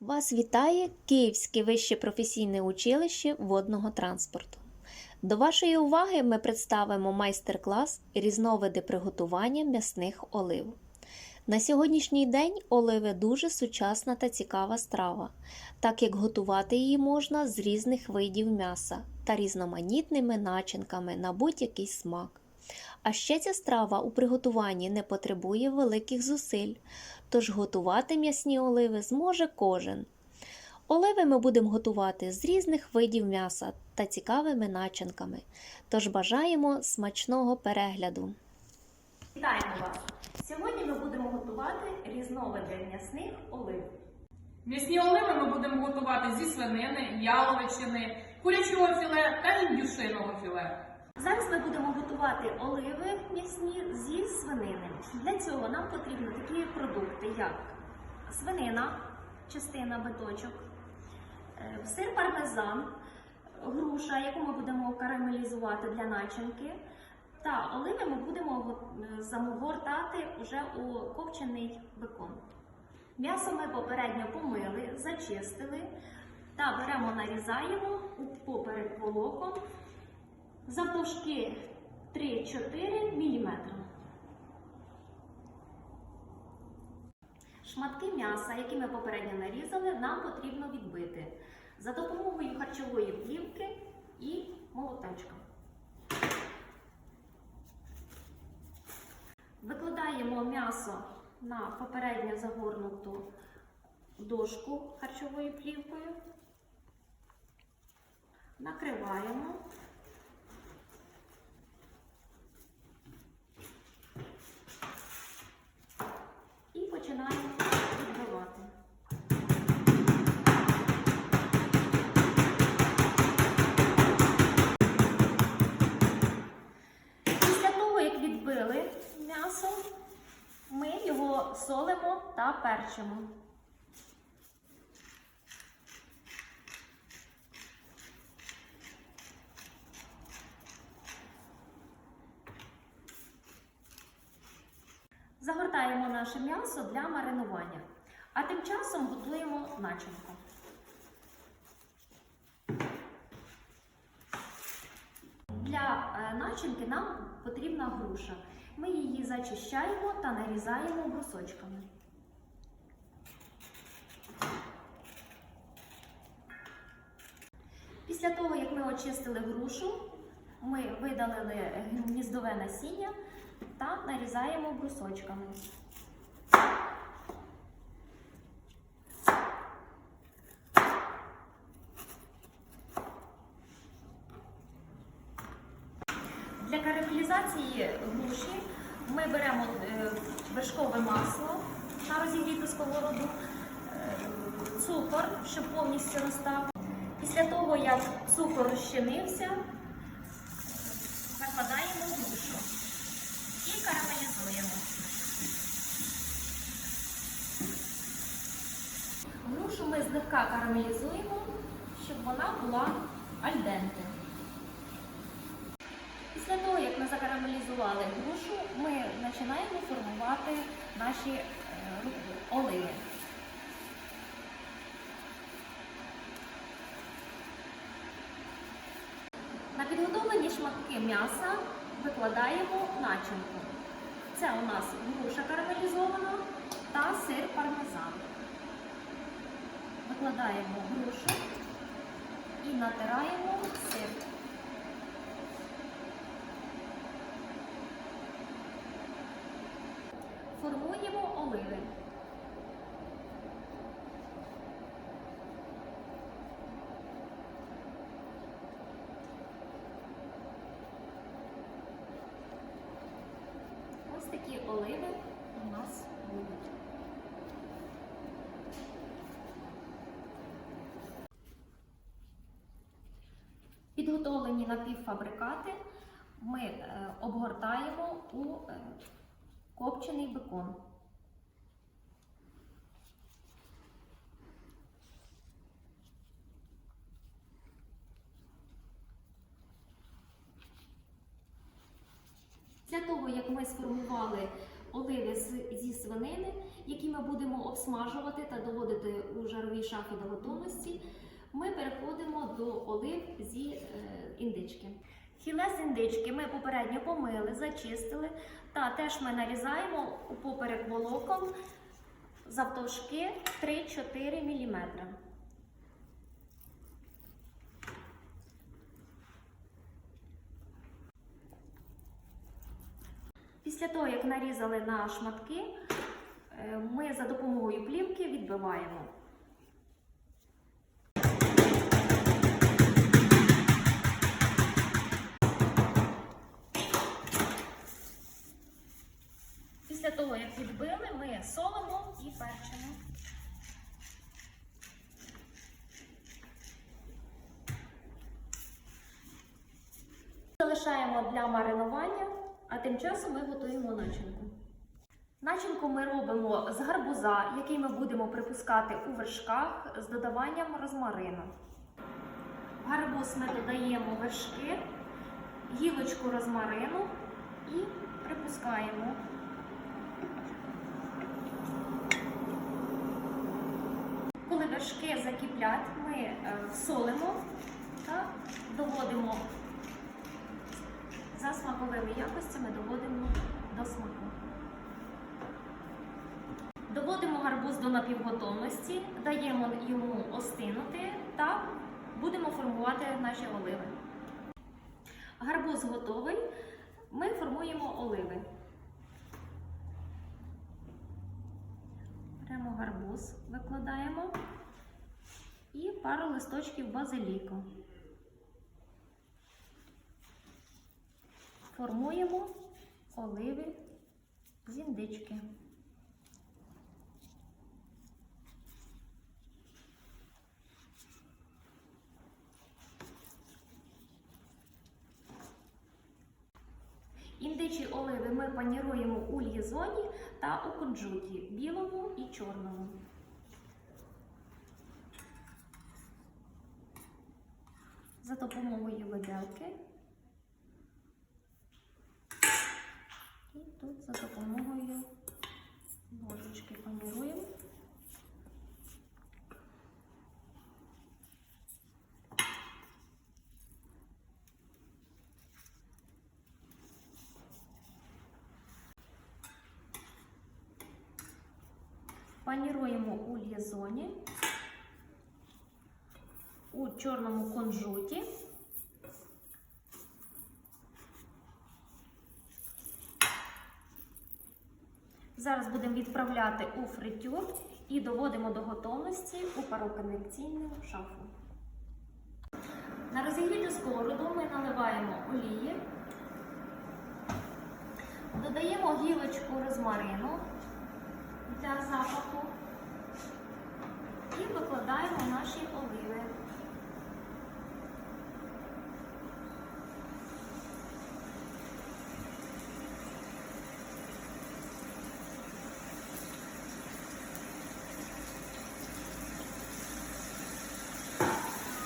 Вас вітає Київське вище професійне училище водного транспорту. До вашої уваги ми представимо майстер-клас різновиди приготування м'ясних олив. На сьогоднішній день оливи дуже сучасна та цікава страва, так як готувати її можна з різних видів м'яса та різноманітними начинками на будь-який смак. А ще ця страва у приготуванні не потребує великих зусиль, тож готувати м'ясні оливи зможе кожен. Оливи ми будемо готувати з різних видів м'яса та цікавими начинками. Тож бажаємо смачного перегляду. Вітаємо вас! Сьогодні ми будемо готувати різновиди м'ясних олив. М'ясні оливи ми будемо готувати зі свинини, яловичини, курячого філе та індюшиного філе. Зараз ми будемо готувати оливи м'ясні зі свинини. Для цього нам потрібні такі продукти, як свинина, частина биточок, е, сир пармезан, груша, яку ми будемо карамелізувати для начинки. Та оливи ми будемо е, замогортати вже у копчений бекон. М'ясо ми попередньо помили, зачистили та беремо, нарізаємо у поперек волоком завдовжки 3-4 мм. Шматки м'яса, які ми попередньо нарізали, нам потрібно відбити за допомогою харчової плівки і молоточка. Викладаємо м'ясо на попередньо загорнуту дошку харчовою плівкою, накриваємо. і починаємо відбивати. Після того, як відбили м'ясо, ми його солимо та перчимо. Загортаємо наше м'ясо для маринування, а тим часом готуємо начинку. Для е, начинки нам потрібна груша. Ми її зачищаємо та нарізаємо брусочками. Після того, як ми очистили грушу, ми видалили гніздове насіння та нарізаємо брусочками. Для карамелізації груші ми беремо е, вершкове масло на розігріту сковороду, е, цукор, щоб повністю розстав. Після того, як цукор розчинився, закладаємо грушу і карамелізуємо. Грушу ми злегка карамелізуємо, щоб вона була альденте. Після того, як ми закарамелізували грушу, ми починаємо формувати наші е, оливи. На підготовлені шматки м'яса викладаємо начинку. Це у нас груша карамелізована та сир пармезан. Викладаємо грушу і натираємо сир. Формуємо оливи. Ось такі оливи у нас будуть. Підготовлені напівфабрикати ми е, обгортаємо у е, копчений бекон. Після того, як ми сформували оливи зі свинини, які ми будемо обсмажувати та доводити у жаровій шафі до готовності, ми переходимо до олив зі е, індички. Філе з індички ми попередньо помили, зачистили та теж ми нарізаємо поперек волокон завтовшки 3-4 мм. Після того, як нарізали на шматки, е, ми за допомогою плівки відбиваємо. Після того, як відбили, ми солимо і перчимо. Залишаємо для маринування, а тим часом ми готуємо начинку. Начинку ми робимо з гарбуза, який ми будемо припускати у вершках з додаванням розмарину. В гарбуз ми додаємо вершки, гілочку розмарину і припускаємо. Коли вершки закиплять, ми е, солимо та доводимо за смаковими якостями доводимо до смаку. Доводимо гарбуз до напівготовності, даємо йому остинути та будемо формувати наші оливи. Гарбуз готовий. Ми формуємо оливи. Беремо гарбуз, викладаємо і пару листочків базиліку. Формуємо оливи з індички. Індичі оливи ми паніруємо у лізоні та у кунжуті білому і чорному. За допомогою виделки і тут за допомогою ложечки паніруємо. У у чорному кунжуті. Зараз будемо відправляти у фритюр і доводимо до готовності у пароконвекційну шафу. На розігріту сковороду ми наливаємо олії, додаємо гілочку розмарину для запаху і викладаємо наші оливи.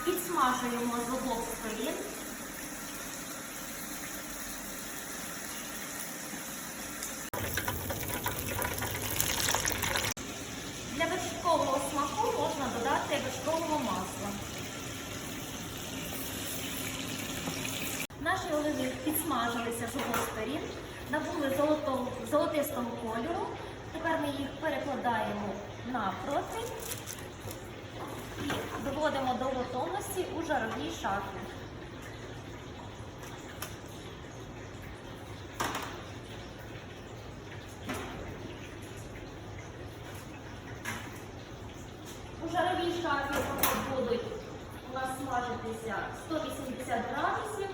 Підсмажуємо з обох сторін. Для вершкового смаку можна додати вершкового масла. Наші оливи підсмажилися з обох сторін, набули золотистого кольору. Тепер ми їх перекладаємо на противень і доводимо до готовності у жаровій шафі. У жаровій шафі будуть у нас смажитися 180 градусів,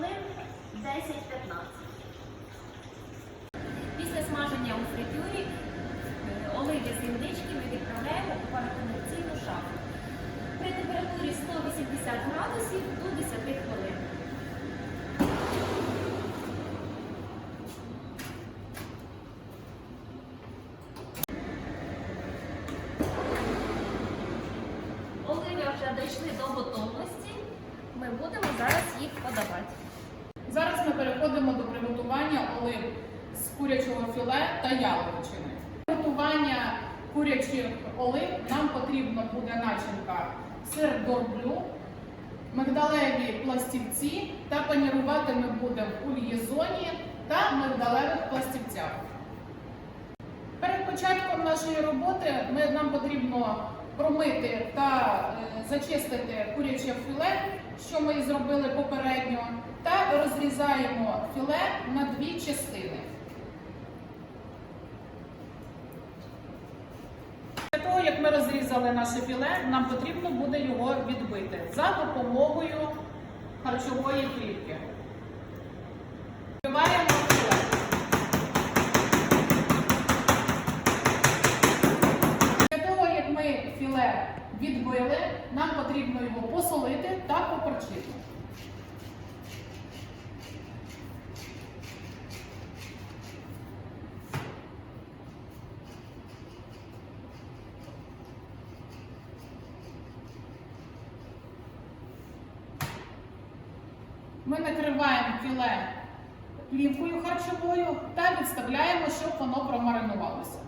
10-15. Після смаження у фритюрі е, оливи з індички ми відправляємо у пароконвекційну шафу. При температурі 180 градусів до 10 хвилин. Оливи вже дійшли до готовності. Ми будемо зараз їх подавати. Зараз ми переходимо до приготування олив. з курячого філе та яловичини. Для Готування курячих олив нам потрібно буде начинка сир дорблю, мигдалеві пластівці та панірувати ми будемо у лієзоні та мигдалевих пластівцях. Перед початком нашої роботи ми, нам потрібно промити та е, зачистити куряче філе, що ми і зробили попередньо, та розрізаємо філе на дві частини. Для того, як ми розрізали наше філе, нам потрібно буде його відбити за допомогою харчової плівки. Вбиваємо філе. Для того, як ми філе відбили, нам потрібно його посолити та поперчити. Ми накриваємо філе плівкою харчовою та відставляємо, щоб воно промаринувалося.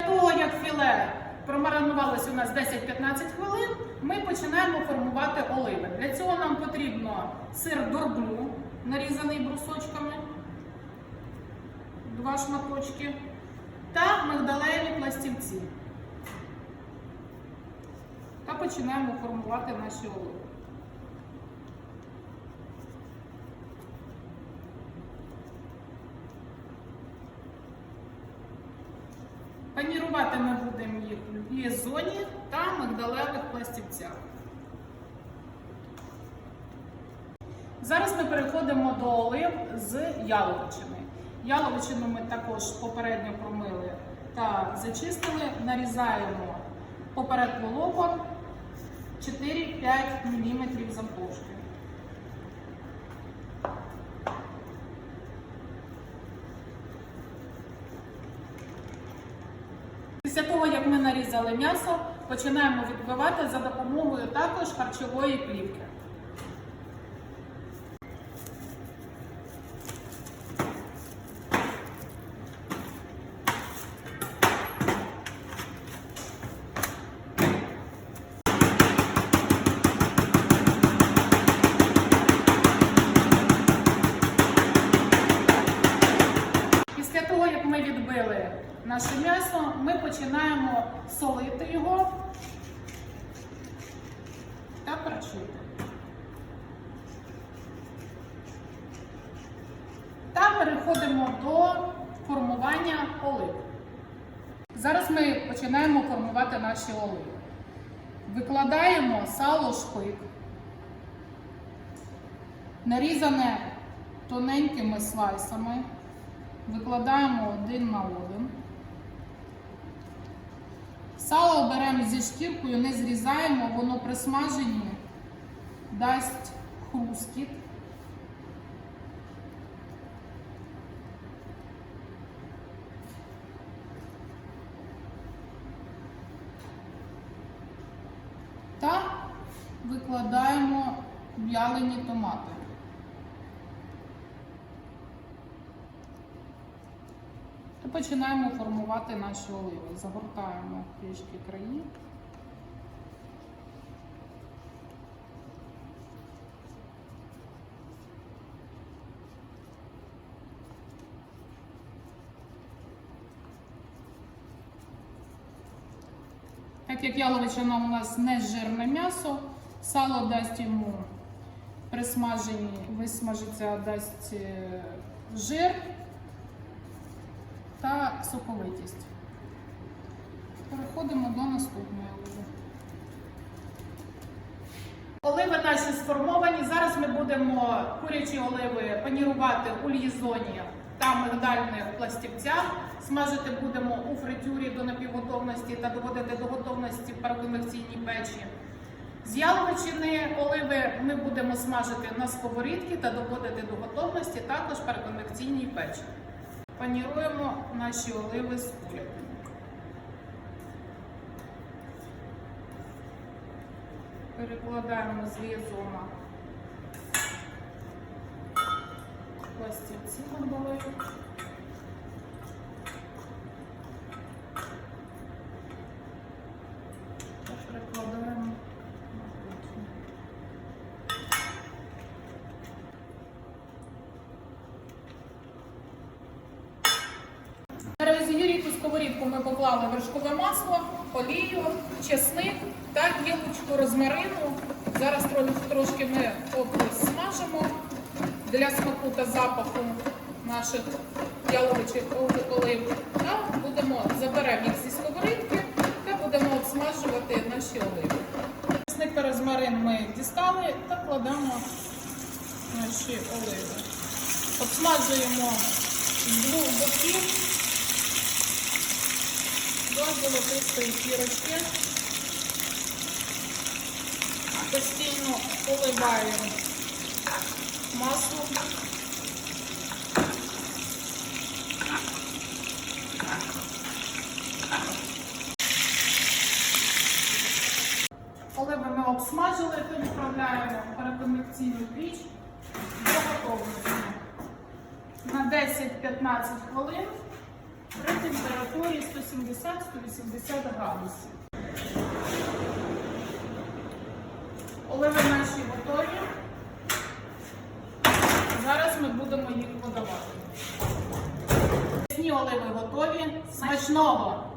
Для того, як філе промаринувалося у нас 10-15 хвилин, ми починаємо формувати оливи. Для цього нам потрібно сир дорблю, нарізаний брусочками, два шматочки, та мигдалеві пластівці. Та починаємо формувати наші оливи. Панірувати ми будемо їх в лізоні та мигдалевих пластівцях. Зараз ми переходимо до олив з яловичини. Яловичину ми також попередньо промили та зачистили. Нарізаємо поперед волокон 4-5 мм завтовшки. Після того, як ми нарізали м'ясо, починаємо відбивати за допомогою також харчової плівки. Після того, як ми відбили наше м'ясо, ми починаємо солити його та перчити. Та переходимо до формування олив. Зараз ми починаємо формувати наші оливи. Викладаємо сало шпик, нарізане тоненькими слайсами. Викладаємо один на один. Сало беремо зі шкіркою, не зрізаємо, воно при смаженні дасть хрускіт. Та викладаємо в'ялені томати. і починаємо формувати наші оливи. Загортаємо трішки краї. Як яловичина у нас не жирне м'ясо, сало дасть йому при смаженні, висмажиться, дасть е, жир та соковитість. Переходимо до наступної оливи. Оливи наші сформовані. Зараз ми будемо курячі оливи панірувати у лізоні та мигдальних пластівцях. Смажити будемо у фритюрі до напівготовності та доводити до готовності в печі. З яловичини оливи ми будемо смажити на сковорідці та доводити до готовності також в печі. Паніруємо наші оливи з курятиною. Перекладаємо з лізома пластівці на долив. Перекладаємо на кухню. На розігріту сковорідку ми поклали вершкове масло, олію, чесник та гілочку розмарину. Зараз трошки ми обсмажимо для смаку та запаху наших яловичих олив. Та будемо заберемо їх зі сковорідки та наші оливи. Чесник та розмарин ми дістали та кладемо наші оливи. Обсмажуємо з двох боків до золотистої кірочки. Постійно поливаємо масло. Оливи ми обсмажили, то відправляємо в переконвекційну піч до готовності на 10-15 хвилин при температурі 170-180 градусів. Оливи наші готові. Зараз ми будемо їх подавати. М'ясні оливи готові. Смачного!